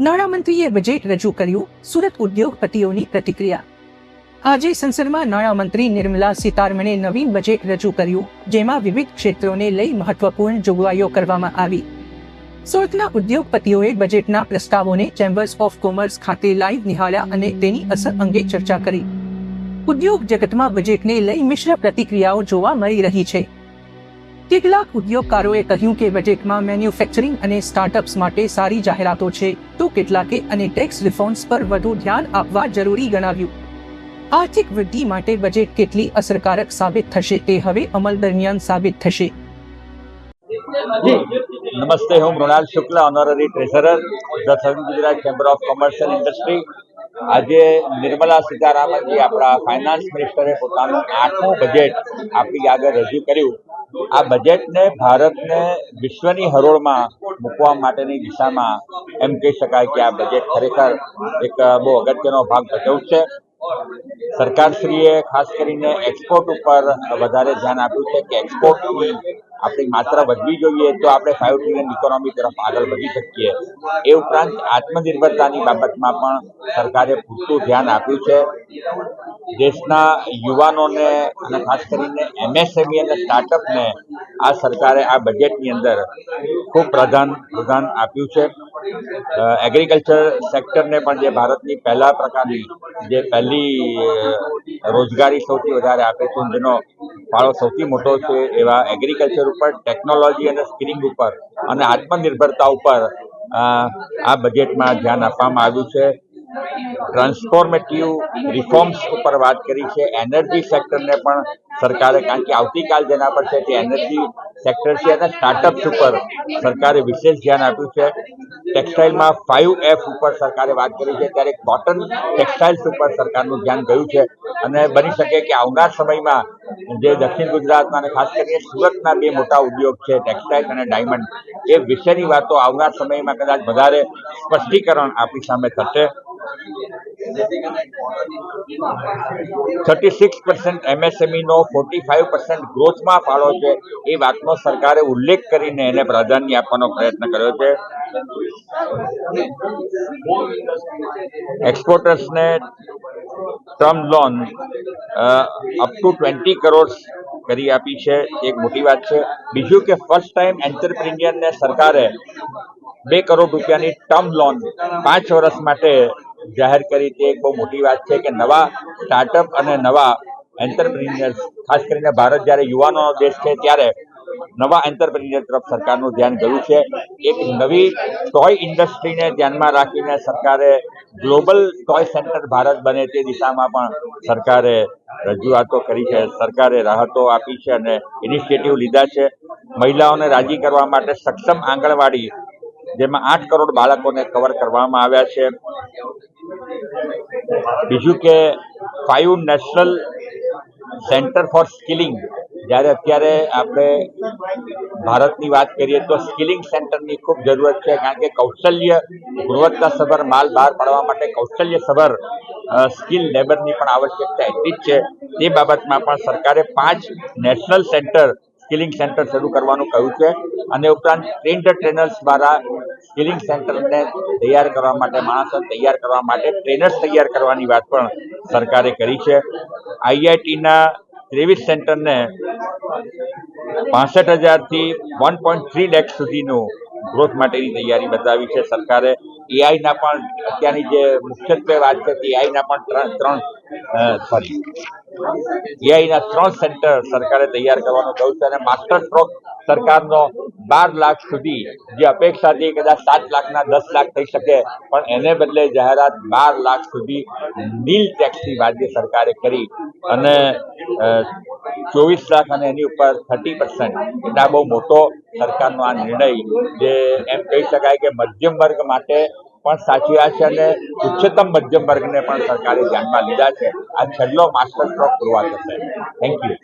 નાણામંત્રીએ બજેટ રજૂ કર્યું, સુરત ઉદ્યોગપતિઓની પ્રતિક્રિયા. આજે સંસદમાં નાણામંત્રી નિર્મલા સીતારમણે નવીન બજેટ રજૂ કર્યું, જેમાં વિવિધ ક્ષેત્રોને લઈ મહત્વપૂર્ણ જોગવાઈઓ કરવામાં આવી. સુરતના ઉદ્યોગપતિઓએ બજેટના પ્રસ્તાવોને ચેમ્બર્સ ઓફ કોમર્સ ખાતે લાઈવ નિહાળ્યા અને તેની અસર અંગે ચર્ચા કરી. ઉદ્યોગ જગતમાં બજેટને લઈ મિશ્ર પ્રતિક્રિયાઓ જોવા મળી રહી છે. કેટલાક ઉદ્યોગકારોએ કહ્યું કે બજેટમાં મેન્યુફેક્ચરિંગ અને સ્ટાર્ટઅપ્સ માટે સારી જાહેરાતો છે, તો કેટલાકે અને ટેક્સ રિફોર્મ્સ પર વધુ ધ્યાન આપવા જરૂરી ગણાવ્યું. આર્થિક વૃદ્ધિ માટે બજેટ કેટલી અસરકારક સાબિત થશે તે હવે અમલ દરમિયાન સાબિત થશે. નમસ્તે, હું Mrinal Shukla honorary treasurer the સર્વ Gujarat chamber of commerce industry આજે નિર્મલા સીતારામનજી, આપણા ફાઇનાન્સ મિનિસ્ટરે પોતાનું આઠમું બજેટ આપણી આગળ રજૂ કર્યું. આ બજેટને ભારતને વિશ્વની હરોળમાં મૂકવા માટેની દિશામાં એમ કહી શકાય કે આ બજેટ ખરેખર એક બહુ અગત્યનો ભાગ ભજવશે છે. સરકારશ્રીએ ખાસ કરીને એક્સપોર્ટ ઉપર વધારે ધ્યાન આપ્યું છે કે એક્સપોર્ટની આપણી માત્રા વધવી જોઈએ તો આપણે ફાઇવ ટ્રિલિયન ઇકોનોમી તરફ આગળ વધી શકીએ. એ ઉપરાંત આત્મનિર્ભરતાની બાબતમાં પણ સરકારે પૂરતું ધ્યાન આપ્યું છે. દેશના યુવાનોને અને ખાસ કરીને એમએસએમઈ અને સ્ટાર્ટઅપને આ સરકારે આ બજેટની અંદર ખૂબ પ્રધાન પ્રધાન આપ્યું છે. એગ્રીકલ્ચર સેક્ટરને પણ જે ભારતની પહેલા પ્રકારની જે પહેલી રોજગારી સૌથી વધારે આપે છે જેનો ફાળો સૌથી મોટો છે એવા એગ્રીકલ્ચર ઉપર ટેકનોલોજી અને સ્કિલિંગ ઉપર અને આત્મનિર્ભરતા ઉપર આ બજેટમાં ધ્યાન આપવામાં આવ્યું છે. ટ્રાન્સફોર્મેટિવ રિફોર્મ્સ ઉપર વાત કરી છે. એનર્જી સેક્ટરને પણ સરકારે, કારણ કે આવતીકાલ જેના પર છે તે એનર્જી સેક્ટર છે અને સ્ટાર્ટઅપ્સ ઉપર સરકારે વિશેષ ધ્યાન આપ્યું છે. ટેક્સટાઇલમાં ફાઇવ એફ ઉપર સરકારે વાત કરી છે. ત્યારે કોટન ટેક્સટાઇલ્સ ઉપર સરકારનું ધ્યાન ગયું છે. અને બની શકે કે આવનાર સમયમાં જે દક્ષિણ ગુજરાતના અને ખાસ કરીને સુરતના બે મોટા ઉદ્યોગ છે, ટેક્સટાઇલ અને ડાયમંડ. એ વિશેની વાતો આવનાર સમયમાં કદાચ વધારે સ્પષ્ટીકરણ આપણી સામે થશે. થર્ટી સિક્સ પર્સન્ટ એમએસએમઈનો ફોર્ટી ફાઇવ પર્સન્ટ ગ્રોથમાં ફાળો છે. એ વાતનો સરકારે ઉલ્લેખ કરીને એને પ્રાધાન્ય આપવાનો પ્રયત્ન કર્યો છે. એક્સપોર્ટર્સને term loan up to twenty crore કરી આપી છે. એક મોટી વાત છે. બીજું કે ફર્સ્ટ ટાઈમ એન્ટરપ્રિન્યરને સરકારે બે કરોડ રૂપિયાની ટર્મ લોન પાંચ વર્ષ માટે જાહેર કરી તે બહુ મોટી વાત છે કે નવા સ્ટાર્ટઅપ અને નવા એન્ટરપ્રિન્યર્સ ખાસ કરીને ભારત જ્યારે યુવાનોનો દેશ છે ત્યારે નવા એન્ટરપ્રિન્યર તરફ સરકારનું ધ્યાન ગયું છે. એક નવી ટોય ઇન્ડસ્ટ્રીને ધ્યાનમાં રાખીને સરકારે ગ્લોબલ ટોય સેન્ટર ભારત બને તે દિશામાં પણ સરકારે રજૂઆતો કરી છે, સરકારે રાહતો આપી છે અને ઇનિશિયેટિવ લીધા છે. મહિલાઓને રાજી કરવા માટે સક્ષમ આંગણવાડી, જેમાં આઠ કરોડ બાળકોને કવર કરવામાં આવ્યા છે. બીજું કે five national centre for skilling જ્યારે અત્યારે આપણે ભારતની વાત કરીએ તો સ્કિલિંગ સેન્ટરની ખૂબ જરૂરત છે, કારણ કે કૌશલ્ય ગુણવત્તાસભર માલ બહાર પાડવા માટે કૌશલ્યસભર સ્કિલ લેબરની પણ આવશ્યકતા એટલી જ છે. તે બાબતમાં પણ સરકારે પાંચ નેશનલ સેન્ટર સ્કિલિંગ સેન્ટર શરૂ કરવાનું કહ્યું છે. અને ઉપરાંત ટ્રેન્ડ ટ્રેનર્સ દ્વારા સ્કિલિંગ સેન્ટરને તૈયાર કરવા માટે, માણસોને તૈયાર કરવા માટે ટ્રેનર્સ તૈયાર કરવાની વાત પણ સરકારે કરી છે. આઈઆઈટીના ત્રેવીસ સેન્ટરને પાસઠ હજારથી વન પોઈન્ટ થ્રી લેખ સુધીનું ગ્રોથ માટેની તૈયારી બતાવી છે સરકારે. એઆઈના પણ અત્યારની જે મુખ્યત્વે વાત છે તે એઆઈના પણ ત્રણ ત્રણ સોરી એઆઈના ત્રણ સેન્ટર સરકારે તૈયાર કરવાનું કહ્યું છે અને માસ્ટર સ્ટ્રોક સરકારનો બાર લાખ સુધી જે અપેક્ષા હતી કદાચ સાત લાખના દસ લાખ થઈ શકે, પણ એને બદલે જાહેરાત બાર લાખ સુધી નીલ ટેક્સની વાત સરકારે કરી અને ચોવીસ લાખ અને એની ઉપર થર્ટી પર્સન્ટ. એટલે આ બહુ મોટો સરકારનો આ નિર્ણય, જે એમ કહી શકાય કે મધ્યમ વર્ગ માટે પણ સાચી વાત છે અને ઉચ્ચતમ મધ્યમ વર્ગને પણ સરકારે ધ્યાનમાં લીધા છે. આ છેલ્લો માસ્ટર સ્ટ્રોક પૂરવા થશે. Thank you